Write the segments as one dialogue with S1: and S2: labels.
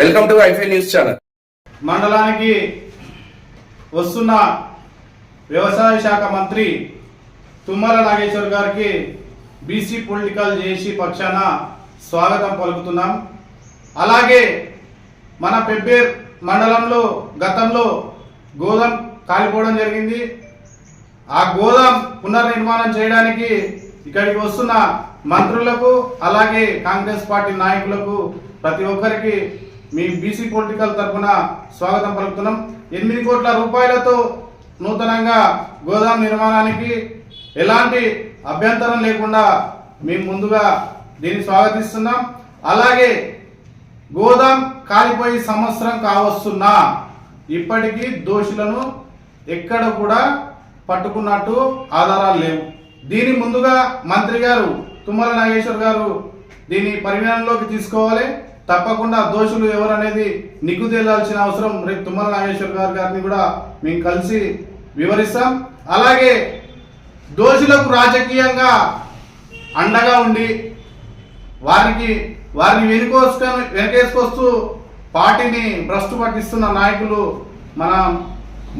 S1: Welcome to ఐఫై news channel
S2: మండలానికి వస్తున్న వ్యవసాయ శాఖ మంత్రి తుమ్మల నాగేశ్వర్ గారికి బీసీ పొలిటికల్ జేసీ పక్షాన స్వాగతం పలుకుతున్నాం. అలాగే మన పెబ్బేర్ మండలంలో గతంలో గోదాం కాలిపోవడం జరిగింది. ఆ గోదాం పునర్నిర్మాణం చేయడానికి ఇక్కడికి వస్తున్న మంత్రులకు అలాగే కాంగ్రెస్ పార్టీ నాయకులకు ప్రతి ఒక్కరికి మీ బీసీ పొలిటికల్ తరఫున స్వాగతం పలుకుతున్నాం. ఎనిమిది కోట్ల రూపాయలతో నూతనంగా గోదాం నిర్మాణానికి ఎలాంటి అభ్యంతరం లేకుండా మేము ముందుగా దీన్ని స్వాగతిస్తున్నాం. అలాగే గోదాం కాలిపోయి సంవత్సరం కావస్తున్నా ఇప్పటికీ దోషులను ఎక్కడ కూడా పట్టుకున్నట్టు ఆధారాలు లేవు. దీని ముందుగా మంత్రి గారు తుమ్మల నాగేశ్వర్ గారు దీన్ని పరిగణనలోకి తీసుకోవాలి. తప్పకుండా దోషులు ఎవరనేది నిగ్గు తేలాల్సిన అవసరం రేపు తుమ్మల నాగేశ్వర్ గారు గారిని కూడా మేము కలిసి వివరిస్తాం. అలాగే దోషులకు రాజకీయంగా అండగా ఉండి వారికి వారిని వెనుకోసుకొని వెనకేసుకొస్తూ పార్టీని భ్రష్టు పట్టిస్తున్న నాయకులు మన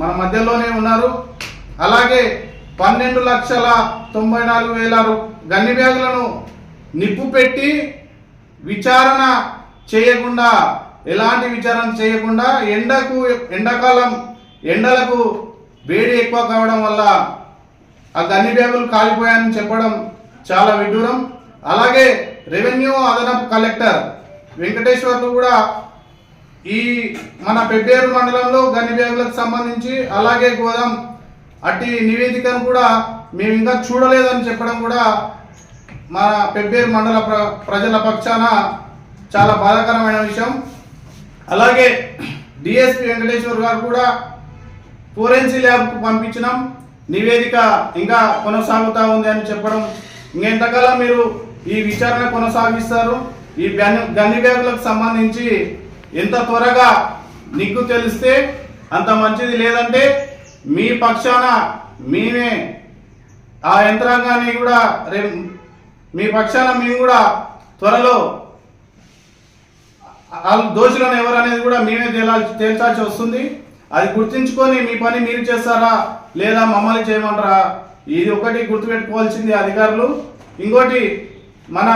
S2: మన మధ్యలోనే ఉన్నారు. అలాగే పన్నెండు లక్షల తొంభై నాలుగు వేల గన్ని బ్యాగులను నిప్పు పెట్టి విచారణ చేయకుండా ఎలాంటి విచారణ చేయకుండా ఎండకు ఎండాకాలం ఎండలకు వేడి ఎక్కువ కావడం వల్ల ఆ గన్ని బ్యాగులు కాలిపోయాయని చెప్పడం చాలా విడ్డూరం. అలాగే రెవెన్యూ అదనపు కలెక్టర్ వెంకటేశ్వర్లు కూడా ఈ మన పెబ్బేరు మండలంలో గన్ని బ్యాగులకు సంబంధించి అలాగే గోదాం అట్టి నివేదికను కూడా మేము ఇంకా చూడలేదని చెప్పడం కూడా మన పెబ్బేరు మండల ప్ర ప్రజల పక్షాన చాలా బాధాకరమైన విషయం. అలాగే డిఎస్పి వెంకటేశ్వర్ గారు కూడా ఫోరెన్సీ ల్యాబ్కు పంపించినాం. నివేదిక ఇంకా కొనసాగుతూ ఉంది అని చెప్పడం. ఇంకెంతకాలం మీరు ఈ విచారణ కొనసాగిస్తారు. ఈ గన్ని గన్ని బ్యాగులకు సంబంధించి ఎంత త్వరగా నీకు తెలిస్తే అంత మంచిది లేదంటే మీ పక్షాన మేమే ఆ యంత్రాంగాన్ని కూడా రేపు మీ పక్షాన మేము కూడా త్వరలో వాళ్ళు దోషులను ఎవరు అనేది కూడా మేమే తేలాల్సి తేల్చాల్సి వస్తుంది. అది గుర్తించుకొని మీ పని మీరు చేస్తారా లేదా మమ్మల్ని చేయమంటారా? ఇది ఒకటి గుర్తుపెట్టుకోవాల్సింది అధికారులు. ఇంకోటి మన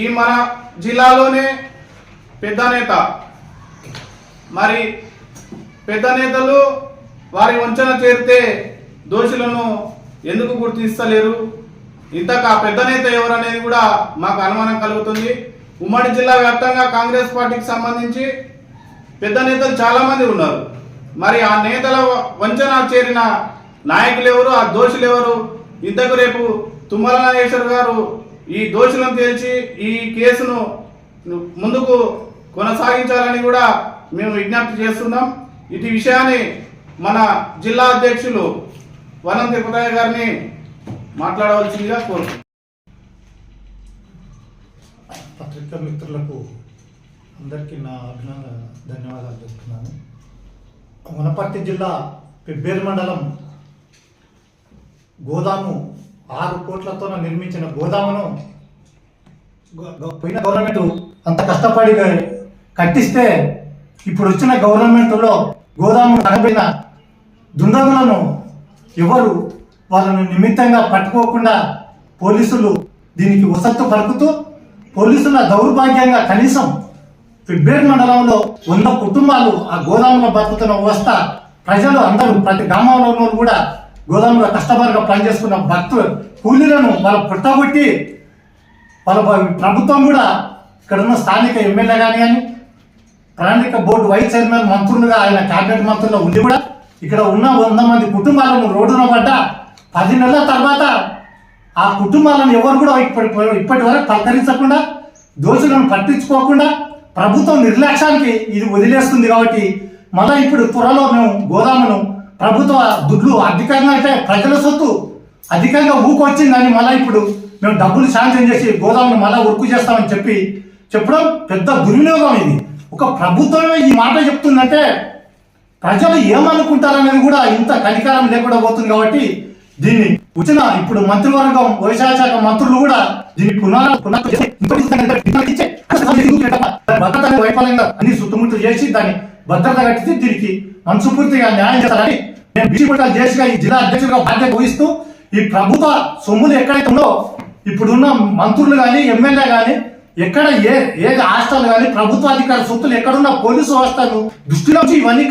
S2: ఈ మన జిల్లాలోనే పెద్ద నేత. మరి పెద్ద నేతలు వారి వంచన చేరితే దోషులను ఎందుకు గుర్తిస్తలేరు? ఇంతక ఆ పెద్ద నేత ఎవరనేది కూడా మాకు అనుమానం కలుగుతుంది. ఉమ్మడి జిల్లా వ్యాప్తంగా కాంగ్రెస్ పార్టీకి సంబంధించి పెద్ద నేతలు చాలామంది ఉన్నారు. మరి ఆ నేతల వంచన చేరిన నాయకులు ఎవరు? ఆ దోషులు ఎవరు? ఇంతకు రేపు తుమ్మల నాగేశ్వర్ గారు ఈ దోషులను తేల్చి ఈ కేసును ముందుకు కొనసాగించాలని కూడా మేము విజ్ఞప్తి చేస్తున్నాం. ఇటు విషయాన్ని మన జిల్లా అధ్యక్షులు వనం తిరుపతయ్య గారిని మాట్లాడవలసిందిగా కోరుతున్నాం.
S3: పత్రికా మిత్రులకు అందరికీ నా అభినందన ధన్యవాదాలు చెప్తున్నాను వనపర్తి జిల్లా పెబ్బేరు మండలం గోదాము ఆరు కోట్లతో నిర్మించిన గోదామును పోయిన గవర్నమెంట్ అంత కష్టపడి కట్టిస్తే ఇప్పుడు వచ్చిన గవర్నమెంట్లో గోదాము కనబడిన దుండగులను ఎవరు వాళ్ళను నిమిత్తంగా పట్టుకోకుండా పోలీసులు దీనికి వసత్తు పలుకుతూ పోలీసుల దౌర్భాగ్యంగా కనీసం ఫిబ్రవరి మండలంలో వంద కుటుంబాలు ఆ గోదాములో బతుకుతున్న వ్యవస్థ ప్రజలు అందరూ ప్రతి గ్రామంలో ఉన్న వాళ్ళు కూడా గోదాములో కష్టపడిగా పనిచేసుకున్న భక్తులు కూలీలను వాళ్ళు పుట్టగొట్టి వాళ్ళ ప్రభుత్వం కూడా ఇక్కడ ఉన్న స్థానిక ఎమ్మెల్యే కానీ కానీ ప్రణాళిక బోర్డు వైస్ చైర్మన్ మంత్రులుగా ఆయన కేబినెట్ మంత్రుల్లో ఉండి కూడా ఇక్కడ ఉన్న వంద మంది కుటుంబాలను రోడ్డున పడ్డ పది నెలల తర్వాత ఆ కుటుంబాలను ఎవరు కూడా ఇప్పటి ఇప్పటి వరకు పలకరించకుండా దోషులను పట్టించుకోకుండా ప్రభుత్వం నిర్లక్ష్యానికి ఇది వదిలేస్తుంది కాబట్టి మళ్ళీ ఇప్పుడు త్వరలో మేము గోదామును ప్రభుత్వ దుడ్లు అధికంగా అయితే ప్రజల సొత్తు అధికంగా ఊకొచ్చిందని మళ్ళీ ఇప్పుడు మేము డబ్బులు శాంక్షన్ చేసి గోదామును మళ్ళీ ఉరుకు చేస్తామని చెప్పి చెప్పడం పెద్ద దుర్వినియోగం ఇది. ఒక ప్రభుత్వమే ఈ మాట చెప్తుందంటే ప్రజలు ఏమనుకుంటారనేది కూడా ఇంత కనికారం లేకుండా పోతుంది కాబట్టి దీన్ని వచ్చిన ఇప్పుడు మంత్రివర్గం వ్యవసాయ శాఖ మంత్రులు కూడా దీన్ని చేసి భద్రత వైఫల్యంగా అన్ని సుత్తుముట్లు చేసి దాన్ని భద్రత కట్టించి దీనికి మనసుపూర్తిగా న్యాయం చేస్తారని నేను చేసిగా ఈ జిల్లా అధ్యక్షుడిగా బాధ్యత వహిస్తూ ఈ ప్రభుత్వ సొమ్ములు ఎక్కడైతే ఉందో ఇప్పుడున్న మంత్రులు కానీ ఎమ్మెల్యే కానీ ఎక్కడ ఏ ఏది హాస్టల్ కానీ ప్రభుత్వ అధికార సొత్తులు ఎక్కడున్న పోలీసు వ్యవస్థను దృష్టిలో ఇవన్నీ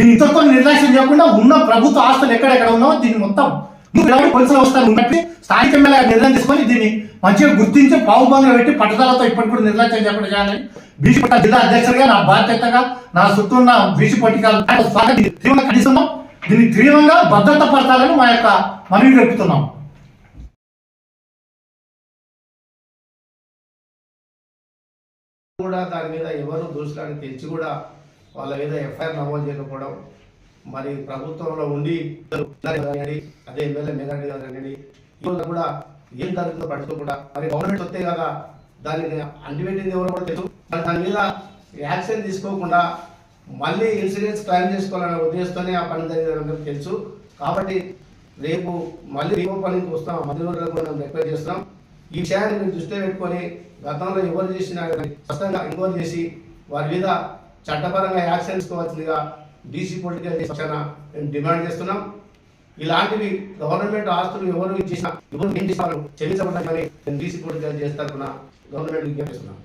S3: దీని ఇంతతో నిర్లక్ష్యం చేయకుండా ఉన్న ప్రభుత్వ ఆస్తులు ఎక్కడెక్కడ ఉన్నావో దీన్ని మొత్తం గ్రామీణ పోలీసుల వ్యవస్థలు ఉన్నట్టు స్థానిక ఎమ్మెల్యే నిర్ణయం తీసుకొని దీన్ని మంచిగా గుర్తించి పావుభంగా పెట్టి పట్టుదలతో ఇప్పటికి కూడా నిర్లక్ష్యం చేయకుండా చేయాలని బీసీ పట్ల జిల్లా అధ్యక్షుడిగా నా బాధ్యతగా నా చుట్టూ ఉన్న బీసీ పట్టికలు తీవ్రంగా ఖండిస్తున్నాం దీన్ని తీవ్రంగా భద్రత పరచాలని మా యొక్క మనవి జరుపుతున్నాం
S1: కూడా దాని మీద ఎవరు దోషులని తెలిసి కూడా వాళ్ళ మీద ఎఫ్ఐఆర్ నమోదు చేయకపోవడం మరి ప్రభుత్వంలో ఉండి అదే ఎమ్మెల్యే మెగారెడ్డి గారు కానివ్వండి ఇవాళ కూడా ఏం జరుగుతుందో పట్టుకోకుండా మరి గవర్నమెంట్ వస్తే కదా దానికి అంటిపెట్టింది ఎవరో కూడా తెలుసు దాని మీద యాక్షన్ తీసుకోకుండా మళ్ళీ ఇన్సూరెన్స్ క్లైమ్ చేసుకోవాలనే ఉద్దేశంతోనే ఆ పని జరిగిందని తెలుసు. కాబట్టి రేపు మళ్ళీ రేపు పనికి వస్తాం మధ్య రోజుల్లో కూడా మేము రిక్వెస్ట్ చేస్తున్నాం. ఈ విషయాన్ని మీరు దృష్టిలో పెట్టుకొని గతంలో ఎవరు చేసినా స్పష్టంగా ఎంక్వైరీ చేసి వారి మీద చట్టపరంగా యాక్షన్ తీసుకోవాల్సిందిగా డీసీ పొలిటికల్ పక్షాన మేము డిమాండ్ చేస్తున్నాం. ఇలాంటివి గవర్నమెంట్ ఆస్తులు ఎవరు చేసినా ఎవరు ఏం చేసినా చెల్లించబడ్డామని డీసీ పొలిటికల్ చేస్తారన్న గవర్నమెంట్ విజ్ఞప్తి చేస్తున్నాం.